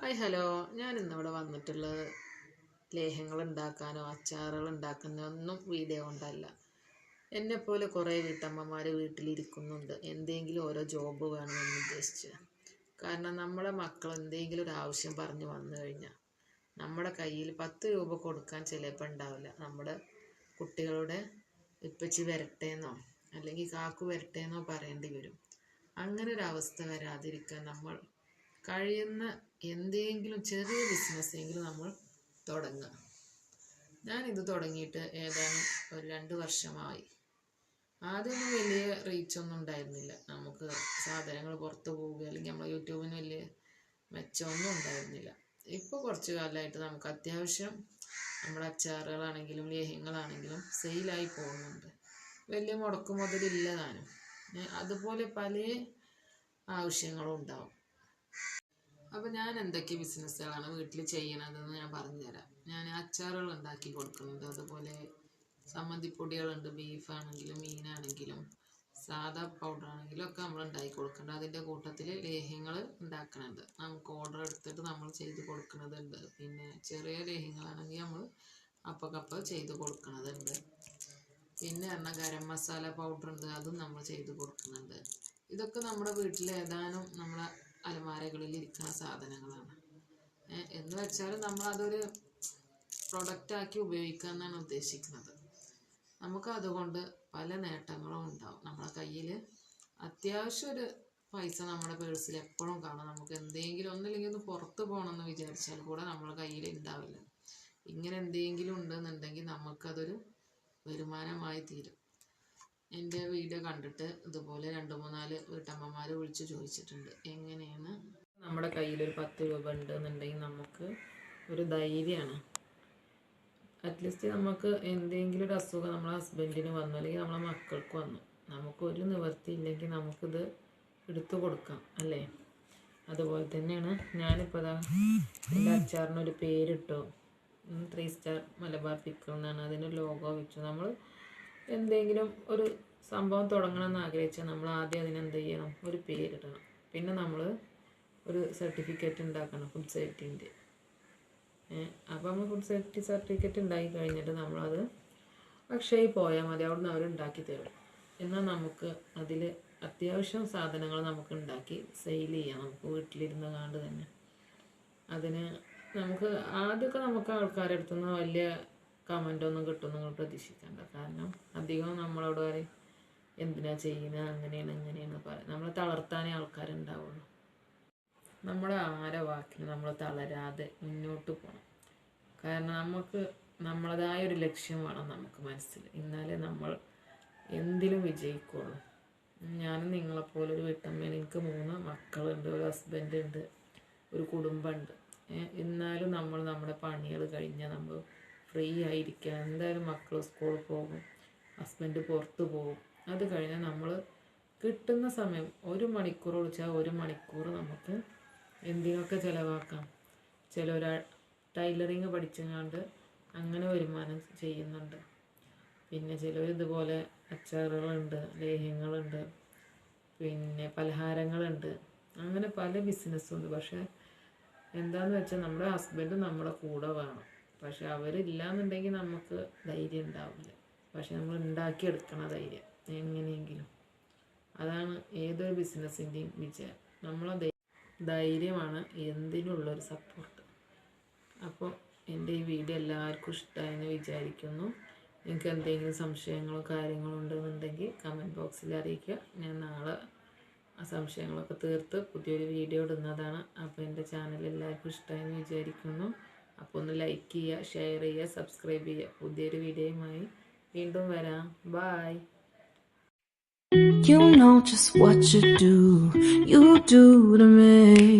Hi hello. ഞാൻ ഇന്നിവിടെ വന്നിട്ടുള്ളത് ലേഹ്യങ്ങൾ ഉണ്ടാക്കാനോ അച്ചാറുകൾ ഉണ്ടാക്കാനോ ഒന്നും വീഡിയോ കൊണ്ടല്ല. എന്നെപ്പോലെ കുറേ വീട്ടമ്മമാർ വീട്ടിലിരിക്കുന്നുണ്ട്. എന്തെങ്കിലും ഓരോ ജോബ് വേണമെന്ന് ഉദ്ദേശിച്ച്. കാരണം നമ്മളെ മക്കൾ എന്തെങ്കിലും ഒരു ആവശ്യം പറഞ്ഞു വന്നു കഴിഞ്ഞാൽ നമ്മുടെ കയ്യിൽ പത്ത് രൂപ കൊടുക്കാൻ ചിലപ്പോൾ ഉണ്ടാവില്ല. നമ്മുടെ കുട്ടികളുടെ ഇപ്പച്ചി വരട്ടേന്നോ? അല്ലെങ്കിൽ കാക്കു വരട്ടേന്നോ പറയേണ്ടി വരും. അങ്ങനെ ഒരു അവസ്ഥ വരാതിരിക്കാൻ നമ്മൾ കഴിയുന്ന എന്തെങ്കിലും ചെറിയ ബിസിനസ്സെങ്കിലും നമ്മൾ തുടങ്ങുക. ഞാനിത് തുടങ്ങിയിട്ട് ഏതാനും ഒരു രണ്ട് വർഷമായി. ആദ്യമൊന്നും വലിയ റീച്ചൊന്നും ഉണ്ടായിരുന്നില്ല. നമുക്ക് സാധനങ്ങൾ പുറത്ത് പോവുക അല്ലെങ്കിൽ നമ്മൾ യൂട്യൂബിന് വലിയ മെച്ചമൊന്നും ഉണ്ടായിരുന്നില്ല. ഇപ്പോൾ കുറച്ച് കാലമായിട്ട് നമുക്ക് അത്യാവശ്യം നമ്മുടെ അച്ചാറുകളാണെങ്കിലും ലേഹ്യങ്ങളാണെങ്കിലും സെയിലായി പോകുന്നുണ്ട്. വലിയ മുടക്ക് മുതലില്ല താനും. അതുപോലെ പല ആവശ്യങ്ങളും ഉണ്ടാവും. അപ്പോൾ ഞാൻ എന്തൊക്കെ ബിസിനസ്സുകളാണ് വീട്ടിൽ ചെയ്യണതെന്ന് ഞാൻ പറഞ്ഞുതരാം. ഞാൻ അച്ചാറുകൾ ഉണ്ടാക്കി കൊടുക്കുന്നുണ്ട്. അതുപോലെ സമ്മന്തിപ്പൊടികളുണ്ട് ബീഫാണെങ്കിലും മീനാണെങ്കിലും സാധാ പൗഡർ ആണെങ്കിലും ഒക്കെ നമ്മൾ ഉണ്ടാക്കി കൊടുക്കുന്നുണ്ട്. അതിന്റെ കൂട്ടത്തിൽ ലേഹ്യങ്ങൾ ഉണ്ടാക്കുന്നുണ്ട്. നമുക്ക് ഓർഡർ എടുത്തിട്ട് നമ്മൾ ചെയ്ത് കൊടുക്കുന്നതുണ്ട്. പിന്നെ ചെറിയ ലേഹ്യങ്ങളാണെങ്കിൽ നമ്മൾ അപ്പക്കപ്പ ചെയ്ത് കൊടുക്കുന്നതുണ്ട്. പിന്നെ പറഞ്ഞാൽ ഗരം മസാല പൗഡർ ഉണ്ട് അതും നമ്മൾ ചെയ്ത് കൊടുക്കുന്നുണ്ട്. ഇതൊക്കെ നമ്മുടെ വീട്ടിൽ ഏതാനും നമ്മുടെ അലമാരകളിൽ ഇരിക്കുന്ന സാധനങ്ങളാണ്. എന്ന് വെച്ചാൽ നമ്മൾ അതൊരു പ്രൊഡക്റ്റ് ആക്കി ഉപയോഗിക്കുക എന്നാണ് ഉദ്ദേശിക്കുന്നത്. നമുക്ക് അതുകൊണ്ട് പല നേട്ടങ്ങളും ഉണ്ടാവും. നമ്മുടെ കയ്യിൽ അത്യാവശ്യം ഒരു പൈസ നമ്മുടെ പേഴ്സിൽ എപ്പോഴും കാണാം. നമുക്ക് എന്തെങ്കിലും ഒന്നില്ലെങ്കിൽ ഒന്ന് പുറത്ത് പോകണമെന്ന് വിചാരിച്ചാൽ കൂടെ നമ്മുടെ കയ്യിൽ ഉണ്ടാവില്ല. ഇങ്ങനെ എന്തെങ്കിലും ഉണ്ടെന്നുണ്ടെങ്കിൽ നമുക്കതൊരു വരുമാനമായി തീരും എന്റെ വീഡിയോ കണ്ടിട്ട് ഇതുപോലെ രണ്ട് മൂന്നാൽ വീട്ടമ്മമാർ വിളിച്ച് ചോദിച്ചിട്ടുണ്ട് എങ്ങനെയാണ് നമ്മുടെ കയ്യിൽ ഒരു പത്ത് രൂപ ഉണ്ടെന്നുണ്ടെങ്കിൽ നമുക്ക് ഒരു ധൈര്യമാണ്. അറ്റ്ലീസ്റ്റ് നമുക്ക് എന്തെങ്കിലും ഒരു അസുഖം നമ്മളെ ഹസ്ബൻഡിന് വന്നു അല്ലെങ്കിൽ നമ്മളെ മക്കൾക്ക് വന്നു നമുക്കൊരു നിവർത്തി ഇല്ലെങ്കിൽ നമുക്കിത് എടുത്തു കൊടുക്കാം അല്ലേ? അതുപോലെ തന്നെയാണ് ഞാനിപ്പോൾ അച്ചാറിനൊരു പേരിട്ടു. ത്രീ സ്റ്റാർ മലബാർ പിക്കിൾ എന്നാണ് അതിന് ലോഗോ വെച്ചു. നമ്മൾ എന്തെങ്കിലും ഒരു സംഭവം തുടങ്ങണമെന്ന് ആഗ്രഹിച്ചാൽ നമ്മൾ ആദ്യം അതിനെന്ത് ചെയ്യണം? ഒരു പേരിടണം. പിന്നെ നമ്മൾ ഒരു സർട്ടിഫിക്കറ്റ് ഉണ്ടാക്കണം ഫുഡ് സേഫ്റ്റിന്റെ അപ്പോൾ നമ്മൾ ഫുഡ് സേഫ്റ്റി സർട്ടിഫിക്കറ്റ് ഉണ്ടാക്കി കഴിഞ്ഞിട്ട് നമ്മളത് അക്ഷയയിൽ പോയാൽ മതി. അവിടുന്ന് അവർ ഉണ്ടാക്കി തരും. എന്നാൽ നമുക്ക് അതിൽ അത്യാവശ്യം സാധനങ്ങൾ നമുക്ക് ഉണ്ടാക്കി സെയിൽ ചെയ്യാം. നമുക്ക് വീട്ടിലിരുന്ന് കാണ്ട് തന്നെ. അതിന് നമുക്ക് ആദ്യമൊക്കെ നമുക്ക് ആൾക്കാരുടെ അടുത്ത് നിന്ന് വലിയ കമന്റൊന്നും കിട്ടുമെന്ന് നിങ്ങൾ പ്രതീക്ഷിക്കേണ്ട കാരണം അധികം നമ്മളോട് പറയും എന്തിനാ ചെയ്യുന്നത് അങ്ങനെയാണ് ഇങ്ങനെയാണ് പറയും നമ്മളെ തളർത്താനേ ആൾക്കാരുണ്ടാവുള്ളൂ. നമ്മുടെ ആരെ വാക്കിന് നമ്മൾ തളരാതെ മുന്നോട്ട് പോകണം കാരണം നമുക്ക് നമ്മളതായ ഒരു ലക്ഷ്യം വേണം നമുക്ക് മനസ്സിൽ. എന്നാലേ നമ്മൾ എന്തിലും വിജയിക്കുള്ളൂ. ഞാനും നിങ്ങളെപ്പോലെ ഒരു എനിക്ക് മൂന്ന് മക്കളുണ്ട് ഒരു ഹസ്ബൻഡ് ഉണ്ട് ഒരു കുടുംബമുണ്ട്. എന്നാലും നമ്മൾ നമ്മുടെ പണികൾ കഴിഞ്ഞാൽ നമ്മൾ ഫ്രീ ആയിരിക്കുക എന്തായാലും മക്കൾ സ്കൂളിൽ പോകും ഹസ്ബൻഡ് പുറത്ത് പോകും. അത് കഴിഞ്ഞാൽ നമ്മൾ കിട്ടുന്ന സമയം ഒരു മണിക്കൂർ വിളിച്ചാൽ ഒരു മണിക്കൂർ നമുക്ക് എന്തിനൊക്കെ ചിലവാക്കാം. ചില ഒരാൾ ടൈലറിങ് പഠിച്ചങ്ങാണ്ട് അങ്ങനെ വരുമാനം ചെയ്യുന്നുണ്ട്. പിന്നെ ചിലർ ഇതുപോലെ അച്ചാറുകളുണ്ട് ലേഹ്യങ്ങളുണ്ട് പിന്നെ പലഹാരങ്ങളുണ്ട്. അങ്ങനെ പല ബിസിനസ്സും ഉണ്ട്. പക്ഷേ എന്താന്ന് വെച്ചാൽ നമ്മുടെ ഹസ്ബൻഡ് നമ്മുടെ കൂടെ വേണം. പക്ഷെ അവരില്ലാന്നുണ്ടെങ്കിൽ നമുക്ക് ധൈര്യം ഉണ്ടാവില്ല. പക്ഷെ നമ്മൾ ഉണ്ടാക്കിയെടുക്കണ ധൈര്യം. എങ്ങനെയെങ്കിലും. അതാണ് ഏതൊരു ബിസിനസ്സിന്റെയും വിജയം. നമ്മളെ ധൈര്യമാണ് എന്തിനുള്ളൊരു സപ്പോർട്ട് അപ്പോൾ എന്റെ ഈ വീഡിയോ എല്ലാവർക്കും ഇഷ്ടമായെന്ന് വിചാരിക്കുന്നു. നിങ്ങൾക്ക് എന്തെങ്കിലും സംശയങ്ങളോ കാര്യങ്ങളോ ഉണ്ടെന്നുണ്ടെങ്കിൽ കമന്റ് ബോക്സിൽ അറിയിക്കുക. ഞാൻ നാളെ സംശയങ്ങളൊക്കെ തീർത്ത് പുതിയൊരു വീഡിയോ ഇടുന്നതാണ്. അപ്പോൾ എന്റെ ചാനൽ എല്ലാവർക്കും ഇഷ്ടമായെന്ന് വിചാരിക്കുന്നു. അപ്പോൾ ഒന്ന് ലൈക്ക് ചെയ്യുക ഷെയർ ചെയ്യുക സബ്സ്ക്രൈബ് ചെയ്യുക. പുതിയൊരു വീഡിയോയുമായി വീണ്ടും വരാം. Bye You know just what you do, you do to me.